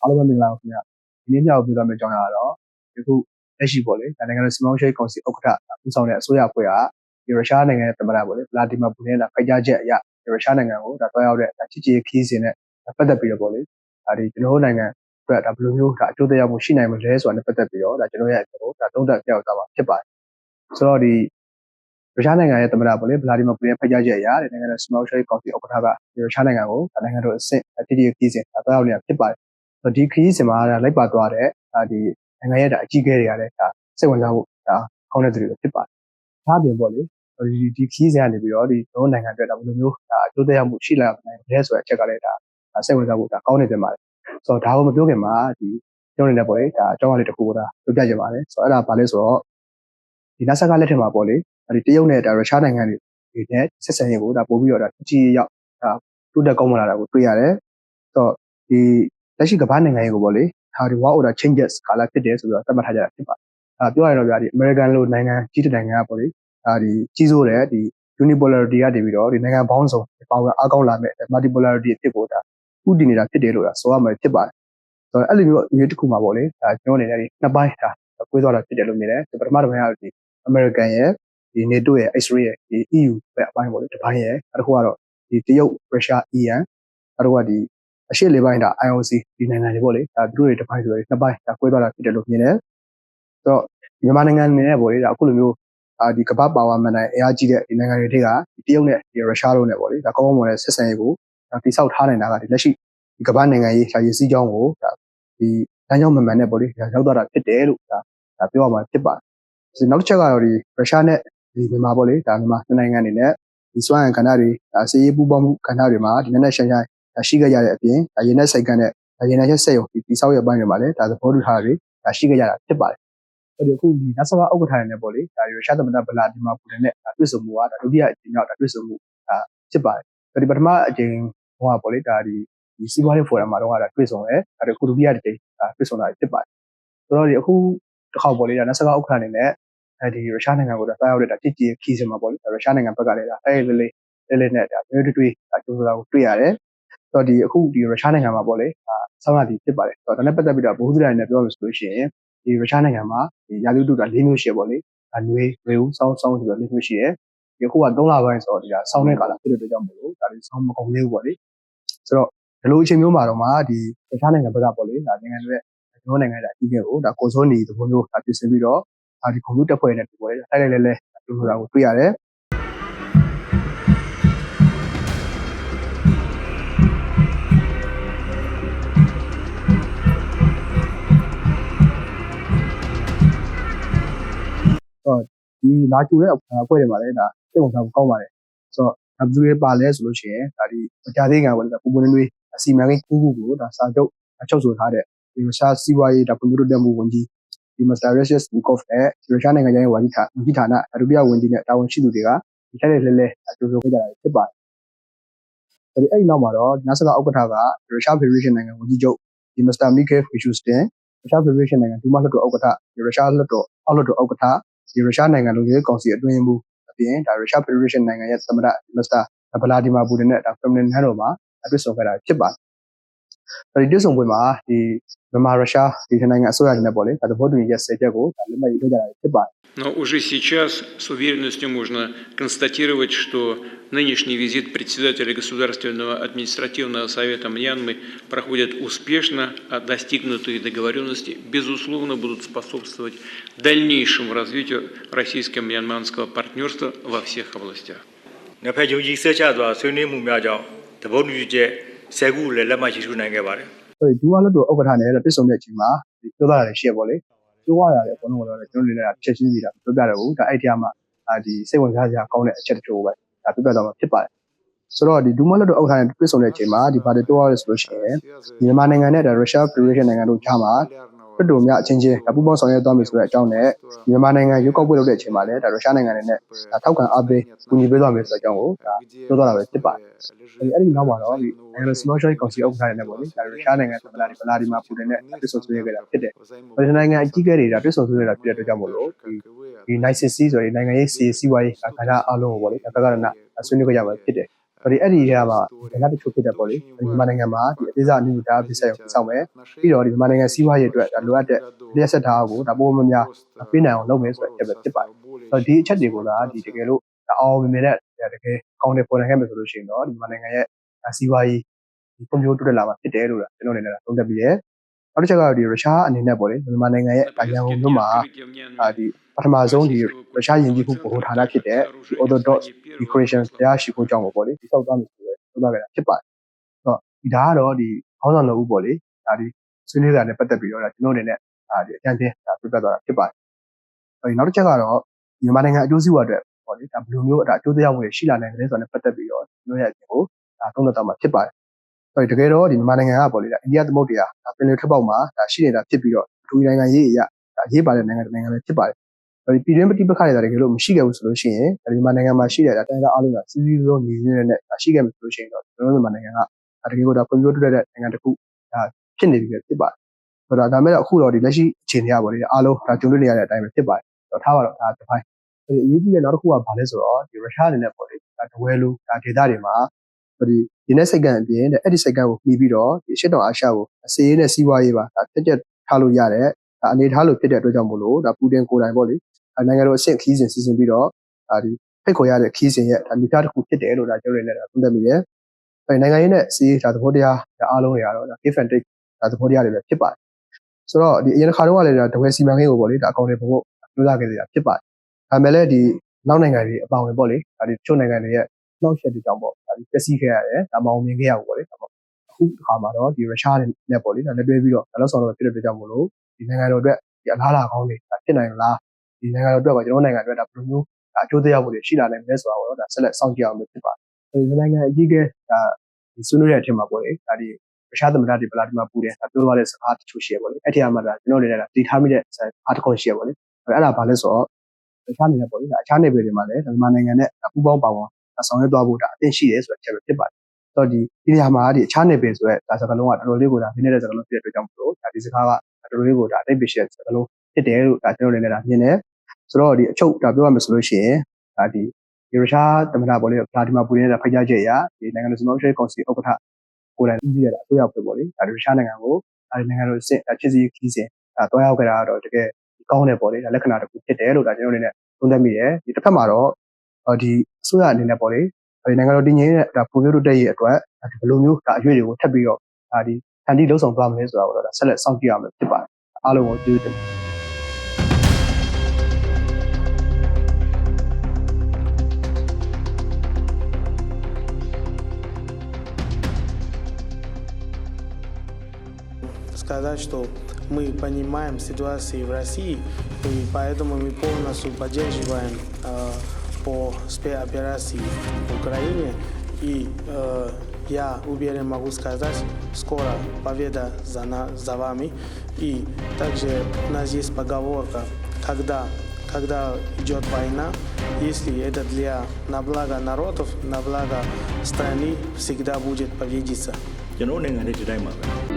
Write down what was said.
အားလုံးပဲမင်္ဂလာပါခင်ဗျာဒီနေ့ညောက်ပြသွားမယ့်အကြောင်းအရာကတော့ဒီခုလက်ရှိပေါ့လေဒါနိုင်ငံတော်စီမံကိန်းကောင်စီဥက္ကဋ္ဌဦးဆောင်တဲ့အစိုးရအဖွဲ့ကဒီရုရှားနိုင်ငံရဲ့သမ္မတပေါ့လေဗလာဒီမာပူတင်ကဖိတ်ကြားချက်အရဒီရုရှားနိုင်ငံကိုဒါတွားရောက်တဲ့ဒါချစ်ကြည်ရေးခီးစဉ်နဲ့ပတ်သက်ပြီးတော့ပေါ့လေဒါဒီကျွန်တော်တို့နိုင်ငံအတွက်ဒါဘယ်လိုမျိုးဒါအကျိုးသက်ရောက်မှုရှိနိုင်မလဲဆိုတာနဲ့ပတ်သက်ပြီးတော့ဒါကျွန်တော်ရဲ့အကိုဒါသုံးသပ်ပြရသွားမှာဖြစ်ပါတယ်ဆိုတော့ဒီရုရှားနိုင်ငံရဲ့သမ္မတပေါ့လေဗလာဒီမာပူတင်ဖိတ်ကြားချက်အရတဲ့နိုင်ငံတော်စီမံကိန်းကောင်စီဥက္ကဋ္ဌကဒီရုရှားနိုင်ငံကိုဒါနိုင်ငံတော်အဆင့်ချစ်ကြည်ရေးခီးစဉ်ဒါတွားရောက်နေတာဖြစ်ပါတယ် ဒီခရီးစဉ်မှာလိုက်ပါသွားတဲ့ဒီနိုင်ငံရဲ့ဒါအကြီးအကဲတွေကလည်းဒါစိတ်ဝင်စားဖို့ဒါကောင်းတဲ့သူတွေဖြစ်ပါတယ်။ဒါအပြင်ပေါ့လေဒီဒီခရီးစဉ်ကနေပြီးတော့ဒီတို့နိုင်ငံအတွက်ဒါဘယ်လိုမျိုးဒါအကျိုးသက်ရောက်မှုရှိလာနိုင်လဲဆိုတဲ့အချက်ကလည်းဒါစိတ်ဝင်စားဖို့ဒါကောင်းနေတင်ပါတယ်။ဆိုတော့ဒါကိုမပြောခင်မှာဒီကျွန်တော်နေလည်းပေါ့လေဒါအကြောင်းအရာလေးတစ်ခုကိုဒါပြောပြချင်ပါတယ်။ဆိုတော့အဲ့ဒါဘာလဲဆိုတော့ဒီနာဆာကလက်ထက်မှာပေါ့လေဒီတရုတ်နဲ့ဒါရုရှားနိုင်ငံတွေနဲ့ဆက်ဆံရေးကိုဒါပို့ပြီးတော့ဒါကြီးကြီးရောက်ဒါတိုးတက်ကောင်းမလာတာကိုတွေ့ရတယ်။ဆိုတော့ဒီ လက်ရှိကမ္ဘာနိုင်ငံရေးကိုပေါ့လေဟာဒီ war order changes ကာလဖြစ်တယ်ဆိုပြီးတော့သတ်မှတ်ထားကြတာဖြစ်ပါတယ်။အဲပြောရရင်တော့ဗျာဒီ American လိုနိုင်ငံကြီးတဲ့နိုင်ငံကပေါ့လေဒါဒီကြီးစိုးတဲ့ဒီ unipolarity ကနေပြီးတော့ဒီနိုင်ငံပေါင်းစုံပါဝင်အားကောင်းလာမဲ့ multipolarity အဖြစ်ကိုဒါဥတည်နေတာဖြစ်တယ်လို့ဒါဆိုရမှာဖြစ်ပါတယ်။ဆိုတော့အဲ့လိုမျိုးအရေးတစ်ခုမှာပေါ့လေဒါကျွန်တော်အနေနဲ့ဒီနှစ်ပိုင်းဒါကွေးသွားတာဖြစ်တယ်လို့မြင်တယ်။ပထမတစ်ပိုင်းကတော့ဒီ American ရဲ့ဒီ NATO ရဲ့ Israel ရဲ့ဒီ EU ပဲအပိုင်းပေါ့လေတစ်ပိုင်းရဲ့နောက်တစ်ခုကတော့ဒီတရုတ်ရုရှား EN နောက်တစ်ခုကဒီ အရှေ့လေပိုင်းဒါ IOC ဒီနိုင်ငံတွေပေါ့လေဒါသူတို့တွေတစ်ပိုင်းဆိုတော့နှစ်ပိုင်းဒါကွဲသွားတာဖြစ်တယ်လို့မြင်တယ်ဆိုတော့မြန်မာနိုင်ငံအနေနဲ့ပေါ့လေဒါအခုလိုမျိုးအာဒီကမ္ဘာပါဝါမန်တိုင်းအင်အားကြီးတဲ့ဒီနိုင်ငံတွေတွေကဒီတရုတ်နဲ့ဒီရုရှားတို့နဲ့ပေါ့လေဒါကောင်းကောင်းမွန်တဲ့ဆက်ဆံရေးကိုဒါတိစောက်ထားနိုင်တာကဒီလက်ရှိဒီကမ္ဘာနိုင်ငံရေးရှားရေးစည်းကြောင်းကိုဒါဒီလမ်းကြောင်းမှန်မှန်နဲ့ပေါ့လေရောက်သွားတာဖြစ်တယ်လို့ဒါဒါပြောရမှာဖြစ်ပါတယ်နောက်တစ်ချက်ကတော့ဒီရုရှားနဲ့ဒီမြန်မာပေါ့လေဒါမြန်မာနိုင်ငံအနေနဲ့ဒီစွမ်းအင်ကဏ္ဍတွေဒါစီးရေးပူးပေါင်းမှုကဏ္ဍတွေမှာဒီနက်နက်ရှိုင်းရှိုင်း ရှိခဲ့ကြတဲ့အပြင်ရေနက်စိတ်ကန်းနဲ့ရေနက်ချက်စက်ရုံဒီစောက်ရပိုင်းတွေမှာလည်းဒါသဘောတူထားတာတွေဒါရှိခဲ့ကြတာဖြစ်ပါတယ်။အဲဒီအခုဒီနတ်ဆဘာဥက္ကဋ္ဌရနဲ့ပေါ့လေဒါရုရှားသမ္မတဗလာဒီမာပူတင်နဲ့ဒါတွေ့ဆုံမှုကဒါဒုတိယအကြိမ်မြောက်ဒါတွေ့ဆုံမှုဒါဖြစ်ပါတယ်။ဒီပထမအကြိမ်ဟိုကပေါ့လေဒါဒီဒီစီးပွားရေးဖိုရမ်မှာတော့ဒါတွေ့ဆုံရဲဒါခုဒုတိယအကြိမ်ဒါတွေ့ဆုံတာဖြစ်ပါတယ်။ဆိုတော့ဒီအခုတစ်ခေါက်ပေါ့လေဒါနတ်ဆဘာဥက္ကဋ္ဌအနေနဲ့အဲဒီရုရှားနိုင်ငံကိုဒါတားရောက်တဲ့ဒါတည်ကြည်ခီးစင်မှာပေါ့လေရုရှားနိုင်ငံဘက်ကလည်းဒါအဲလေးလေးလေးလေးနဲ့ဒါမျိုးတွေ့ဒါကြိုးစားကိုတွေ့ရတယ်ဆို တော့ဒီအခုဒီရုရှားနိုင်ငံမှာပေါ့လေဆောင်းရာသီဖြစ်ပါတယ်ဆိုတော့ဒါနဲ့ပတ်သက်ပြီးတော့ဘိုးစုတိုင်းနဲ့ပြောလို့ဆိုလို့ရှိရင်ဒီရုရှားနိုင်ငံမှာဒီရာသီဥတုက၄မျိုးရှိပေါ့လေအနွေးဝေဦးစောင်းစောင်းဆိုတော့၄မျိုးရှိတယ်ဒီအခုက3လပိုင်းဆိုတော့ဒီကဆောင်းတဲ့ကာလဖြစ်တဲ့အတွက်ကြောင့်မို့လို့ဒါလေးဆောင်းမကုန်သေးဘူးပေါ့လေဆိုတော့ဒီလိုအချိန်မျိုးမှာတော့မှဒီရုရှားနိုင်ငံဘက်ကပေါ့လေဒါနိုင်ငံတွေကျွန်တော်နိုင်ငံတွေအကြီးအကဲကိုဒါကိုစိုးနေသဘောမျိုးဒါပြင်ဆင်ပြီးတော့ဒါဒီကွန်ပျူတာဖွဲ့နေတယ်ပေါ့လေတိုက်လိုက်လဲလဲဒီလိုတာကိုတွေ့ရတယ် တော့ဒီလာကျူတဲ့အဖွဲ့တွေမှာလည်းဒါစိတ်ဝင်စားဖို့ကောင်းပါတယ်ဆိုတော့ဒါဘယ်သူတွေပါလဲဆိုလို့ရှိရင်ဒါဒီအကြသေးကံပေါ့လေဒါပူပူနွေးနွေးအစီမံကိန်းကူးကူကိုဒါစာချုပ်ချုပ်ဆိုထားတဲ့ဒီရုရှားစီးပွားရေးဒါကွန်ပျူတာတက်မှုဝန်ကြီးဒီမစတာရက်ရှက်နီကော့ဖ်နဲ့ရုရှားနိုင်ငံရဲ့ဝန်ကြီးဌာဝန်ကြီးဌာနအရူပီးယားဝန်ကြီးနဲ့တာဝန်ရှိသူတွေကဒီထက်လဲလဲကြိုးဆိုခဲ့ကြတာဖြစ်ပါတယ်အဲဒီအဲ့ဒီနောက်မှာတော့နာဆာကဥက္ကဋ္ဌကရုရှားဖက်ဒရေးရှင်းနိုင်ငံဝန်ကြီးချုပ်ဒီမစ္စတာမီကယ်ဖီရှူစတင်ရုရှားဖက်ဒရေးရှင်းနိုင်ငံဒူးမာလွှတ်တော်ဥက္ကဋ္ဌရုရှားလွှတ်တော်အောက်လွှတ်တော်ဥက္ကဋ္ဌ ဒီရုရှားနိုင်ငံလုံခြုံရေးကောင်စီအတွင်းမှုအပြင်ဒါရုရှားဖက်ဒရေးရှင်းနိုင်ငံရဲ့သမ္မတမစ္စတာဗလာဒီမာပူတင်နဲ့ဒါဖက်မလင်ဟန်တော်မှာတွေ့ဆုံခဲ့တာဖြစ်ပါတယ်။ ဒီတွေ့ဆုံပွဲမှာဒီမြန်မာရုရှားဒီနိုင်ငံအစိုးရအနေနဲ့ပေါ့လေဒါသဘောတူညီချက်၁၀ချက်ကိုဒါလက်မှတ်ရေးထိုးကြတာဖြစ်ပါတယ် Но уже сейчас с уверенностью можно констатировать, что нынешний визит председателя Государственного административного совета Мьянмы проходит успешно, а достигнутые договоренности, безусловно, будут способствовать дальнейшему развитию российско-мьянманского партнерства во всех областях. နှစ်ဖက်ယုံကြည်ဆက်ချစွာဆွေးနွေးမှုများကြောင့်သဘောတူညီချက် ဆယ်ခုကိုလည်းလက်မှတ်ရေးထိုးနိုင်ခဲ့ပါတယ်။ဆိုတော့ဒူဝါလွတ်တော်ဥက္ကဋ္ဌနဲ့တွေ့ဆုံတဲ့အချိန်မှာဒီပြောသားရတယ်ရှိရပေါ့လေ။ပြောရတာလည်းအကုန်လုံးကတော့ကျွန်တော်တို့လည်းချက်ချင်းစီတာပြောပြတယ်ဘူး။ဒါအဲ့ဒီအမှာဒီစိတ်ဝင်စားစရာကောင်းတဲ့အချက်တချို့ပဲဒါပြောပြတော့မှာဖြစ်ပါတယ်။ဆိုတော့ဒီဒူမလွတ်တော်ဥက္ကဋ္ဌနဲ့တွေ့ဆုံတဲ့အချိန်မှာဒီဘာတွေပြောရလဲဆိုလို့ရှိရင်မြန်မာနိုင်ငံနဲ့ဒါရုရှားဖက်ဒရေးရှင်းနိုင်ငံတို့ကြားမှာ ပြတ်တော်များအချင်းချင်းပူးပေါင်းဆောင်ရွက်သွားမယ်ဆိုတဲ့အကြောင်းနဲ့မြန်မာနိုင်ငံရုပ်ောက်ပွဲလုပ်တဲ့အချိန်မှာလည်းဒါရုရှားနိုင်ငံနဲ့ထောက်ခံအားပေးကူညီပေးသွားမယ်ဆိုတဲ့အကြောင်းကိုဒါပြောသွားတာပဲဖြစ်ပါတယ်။အဲဒီအဲ့ဒီနောက်မှာတော့ဒီနိုင်ငံတော်စီမံကိန်းကောင်စီဥက္ကဋ္ဌနဲ့ပေါ့လေဒါရုရှားနိုင်ငံသမ္မတဒီဗလာဒီမာပူတင်နဲ့တွေ့ဆုံဆွေးနွေးခဲ့တာဖြစ်တယ်။ဗမာနိုင်ငံအကြီးအကဲတွေဒါတွေ့ဆုံဆွေးနွေးတာဖြစ်တဲ့အတွက်ကြောင့်မို့လို့ဒီဒီနိုင်စစ်စီဆိုရင်နိုင်ငံရေးစီစီဝါရေးကဏ္ဍအားလုံးကိုပေါ့လေဒါကကရဏဆွေးနွေးကြရမှာဖြစ်တယ် ဒီအဲ့ဒီတွေကပါနိုင်ငံတချို့ဖြစ်တဲ့ပေါ့လေမြန်မာနိုင်ငံမှာဒီအသေးစားအနည်းငယ်ပစ္စည်းကိုစောင့်မယ်ပြီးတော့ဒီမြန်မာနိုင်ငံစီးပွားရေးအတွက်လိုအပ်တဲ့လျှက်ဆက်ထားကိုဒါပုံမှန်များပေးနိုင်အောင်လုပ်မယ်ဆိုတဲ့အချက်ပဲဖြစ်ပါတယ်ဆိုတော့ဒီအချက်တွေကိုလားဒီတကယ်လို့အောင်မြင်တဲ့တကယ်ကောင်းတဲ့ပေါ်နိုင်ခဲ့မယ်ဆိုလို့ရှိရင်တော့ဒီမြန်မာနိုင်ငံရဲ့စီးပွားရေးဒီဖွံ့ဖြိုးတိုးတက်လာမှာဖြစ်တယ်လို့ကျွန်တော်အနေနဲ့သုံးသပ်ပြီးရဲနော က်တစ်ချက်ကတော့ဒီရုရှားအနေနဲ့ပေါ့လေမြန်မာနိုင်ငံရဲ့အရန်ကုန်မြို့မှာအာဒီပထမဆုံးဒီရုရှားယဉ်ကျေးမှုဗဟိုဌာနဖြစ်တဲ့ Orthodox ဒီ Christian တရားရှိခိုးကြောင်းကိုပေါ့လေဒီစောက်သွားမယ်ဆိုတော့ပြောသွားကြတာဖြစ်ပါတယ်။ဆိုတော့ဒီဒါကတော့ဒီခေါင်းဆောင်တော်ဦးပေါ့လေဒါဒီဆွေးနွေးတာနဲ့ပတ်သက်ပြီးတော့ဒါကျွန်တော်အနေနဲ့ဒါဒီအကြံပေးဒါပြပြသွားတာဖြစ်ပါတယ်။အဲဒီနောက်တစ်ချက်ကတော့ဒီမြန်မာနိုင်ငံအကျိုးစီးပွားအတွက်ပေါ့လေဒါဘယ်လိုမျိုးဒါအကျိုးသက်ရောက်မှုတွေရှိလာနိုင်တယ်ဆိုတာနဲ့ပတ်သက်ပြီးတော့ကျွန်တော်ရဲ့အကျင့်ကိုဒါသုံးသပ်သွားမှာဖြစ်ပါတယ်။အဲဒီ တကယ်တော့ဒီမြန်မာနိုင်ငံကပေါ့လေဒါအိန္ဒိယသမုဒ္ဒရာဒါပင်လယ်ထွက်ပေါက်မှာဒါရှိနေတာဖြစ်ပြီးတော့အထူးနိုင်ငံရေးအရာဒါရေးပါတဲ့နိုင်ငံတစ်နိုင်ငံပဲဖြစ်ပါတယ်ဒီပြည်တွင်းပဋိပက္ခတွေဒါတကယ်လို့မရှိခဲ့ဘူးဆိုလို့ရှိရင်ဒီမြန်မာနိုင်ငံမှာရှိတဲ့တိုင်းသားအားလုံးကစီးစီးလုံးညီညွတ်တဲ့ရှိခဲ့မှာဆိုလို့ရှိရင်တော့ကျွန်တော်တို့မြန်မာနိုင်ငံကတကယ်ကိုဒါဖွံ့ဖြိုးတိုးတက်တဲ့နိုင်ငံတစ်ခုဒါဖြစ်နေပြီပဲဖြစ်ပါတယ်ဆိုတော့ဒါမဲ့အခုတော့ဒီလက်ရှိအခြေအနေကပေါ့လေအားလုံးဒါကြုံတွေ့နေရတဲ့အတိုင်းပဲဖြစ်ပါတယ်ဆိုတော့ထားပါတော့ဒါတစ်ပိုင်းဒီအရေးကြီးတဲ့နောက်တစ်ခုကဘာလဲဆိုတော့ဒီရုရှားအနေနဲ့ပေါ့လေဒါတဝဲလူဒါဒေသတွေမှာ ဒီဒီနေ့စိတ်ကအပြင်အဲ့ဒီစိတ်ကကိုပြီးပြီးတော့ဒီရှစ်တောင်အာရှကိုအစေးရေးနဲ့စီးပွားရေးပါဒါတက်တက်ထားလို့ရတဲ့ဒါအနေထားလို့ဖြစ်တဲ့အတွက်ကြောင့်မို့လို့ဒါပူတင်ကိုယ်တိုင်ပေါ့လေနိုင်ငံတော်အဆင့်ခီးစဉ်စီစဉ်ပြီးတော့ဒါဒီဖိတ်ခေါ်ရတဲ့ခီးစဉ်ရဲ့ဒါမိသားတစ်ခုဖြစ်တယ်လို့ဒါကျွန်တော်တို့လည်းသုံးသပ်မိတယ်။အဲနိုင်ငံရေးနဲ့စီးဒါသဘောတရားဒါအားလုံးတွေကတော့ဒါ give and take ဒါသဘောတရားတွေပဲဖြစ်ပါတယ်။ဆိုတော့ဒီအရင်တစ်ခါတော့လည်းဒါတဝဲစီမံကိန်းကိုပေါ့လေဒါအကောင့်တွေပုံဖို့ပြောလာခဲ့ကြတာဖြစ်ပါတယ်။ဒါပေမဲ့လည်းဒီနောက်နိုင်ငံတွေအပေါင်းဝင်ပေါ့လေဒါဒီချို့နိုင်ငံတွေရဲ့ နှောက်ယှက်တွေကြောင့်ပေါ့ဒါဒီပျက်စီးခဲ့ရတယ်ဒါမှမဟုတ်မြင်ခဲ့ရဘူးပေါ့လေဒါပေါ့အခုအခါမှာတော့ဒီရုရှားနဲ့ပေါ့လေဒါလက်တွဲပြီးတော့ဒါလို့ဆောင်တော့ဖြစ်တဲ့အတွက်ကြောင့်မို့လို့ဒီနိုင်ငံတော်အတွက်ဒီအလားအလာကောင်းတွေဒါဖြစ်နိုင်လားဒီနိုင်ငံတော်အတွက်ကကျွန်တော်နိုင်ငံအတွက်ဒါဘယ်လိုမျိုးဒါအကျိုးသက်ရောက်မှုတွေရှိလာနိုင်မလဲဆိုတာကိုတော့ဒါဆက်လက်စောင့်ကြည့်အောင်လုပ်ဖြစ်ပါတယ်ဒီနိုင်ငံအကြီးကဲဒါဒီဆွေးနွေးတဲ့အထက်မှာပေါ့လေဒါဒီရုရှားသမ္မတဒီဗလာဒီမာပူတင်ဒါပြောသွားတဲ့စကားတချို့ရှိရပေါ့လေအဲ့ဒီအမှာဒါကျွန်တော်အနေနဲ့ဒါတည်ထားမိတဲ့အားတစ်ခုရှိရပေါ့လေအဲ့ဒါဘာလဲဆိုတော့ရုရှားအနေနဲ့ပေါ့လေဒါအခြားနယ်ပယ်တွေမှာလည်းမြန်မာနိုင်ငံနဲ့ပူးပေါင်းပါဝင် ဆောင်ရွက်သွားဖို့ဒါအသင့်ရှိတယ်ဆိုတဲ့အချက်ပဲဖြစ်ပါတယ်ဆိုတော့ဒီဒီနေရာမှာဒီအခြားနယ်ပယ်ဆိုတဲ့ဒါစကားလုံးကတော်တော်လေးကိုဒါနည်းနည်းတဲ့စကားလုံးဖြစ်တဲ့အတွက်ကြောင့်မလို့ဒါဒီစကားကတော်တော်လေးကိုဒါအတိတ်ပရှိတဲ့စကားလုံးဖြစ်တယ်လို့ဒါကျွန်တော်အနေနဲ့ဒါမြင်တယ်ဆိုတော့ဒီအချုပ်ဒါပြောရမယ်ဆိုလို့ရှိရင်ဒါဒီဒီရုရှားသမ္မတပေါ်လေဗလာဒီမာပူတင်ရဲ့ဖိုက်ကြချက်အရဒီနိုင်ငံတော်စီမံကိန်းကောင်စီဥက္ကဋ္ဌကိုယ်တိုင်ဦးစီးရတာအစိုးရဖွဲ့ပေါ်လေဒါရုရှားနိုင်ငံကိုဒါနိုင်ငံတော်စစ်ချစ်စီခီးစဉ်ဒါတွားရောက်ကြတာတော့တကယ်ကောင်းတယ်ပေါ့လေဒါလက္ခဏာတစ်ခုဖြစ်တယ်လို့ဒါကျွန်တော်အနေနဲ့သုံးသပ်မိတယ်ဒီတစ်ဖက်မှာတော့ဒီအ စိုးရအနေနဲ့ပေါ့လေဒီနိုင်ငံတော်တည်ငြိမ်တဲ့ဒါပုံပြတိုးတက်ရေးအတွက်ဒီဘယ်လိုမျိုးဒါအရွေးတွေကိုထပ်ပြီးတော့ဒါဒီဖန်တီးလှုပ်ဆောင်သွားမလဲဆိုတာကိုတော့ဒါဆက်လက်စောင့်ကြည့်ရမယ်ဖြစ်ပါတယ်အားလုံးကိုကျေးဇူးတင်ပါတယ် сказать, что мы понимаем ситуацию в России, и поэтому мы полностью поддерживаем э, по спецоперации в Украине. И э, я уверен могу сказать, скоро победа за, на, за вами. И также у нас есть поговорка, когда, когда идет война, если это для на благо народов, на благо страны, всегда будет победиться. ကျွန်တော်နိုင်ငံတွေဒီတိုင်းမှာပဲ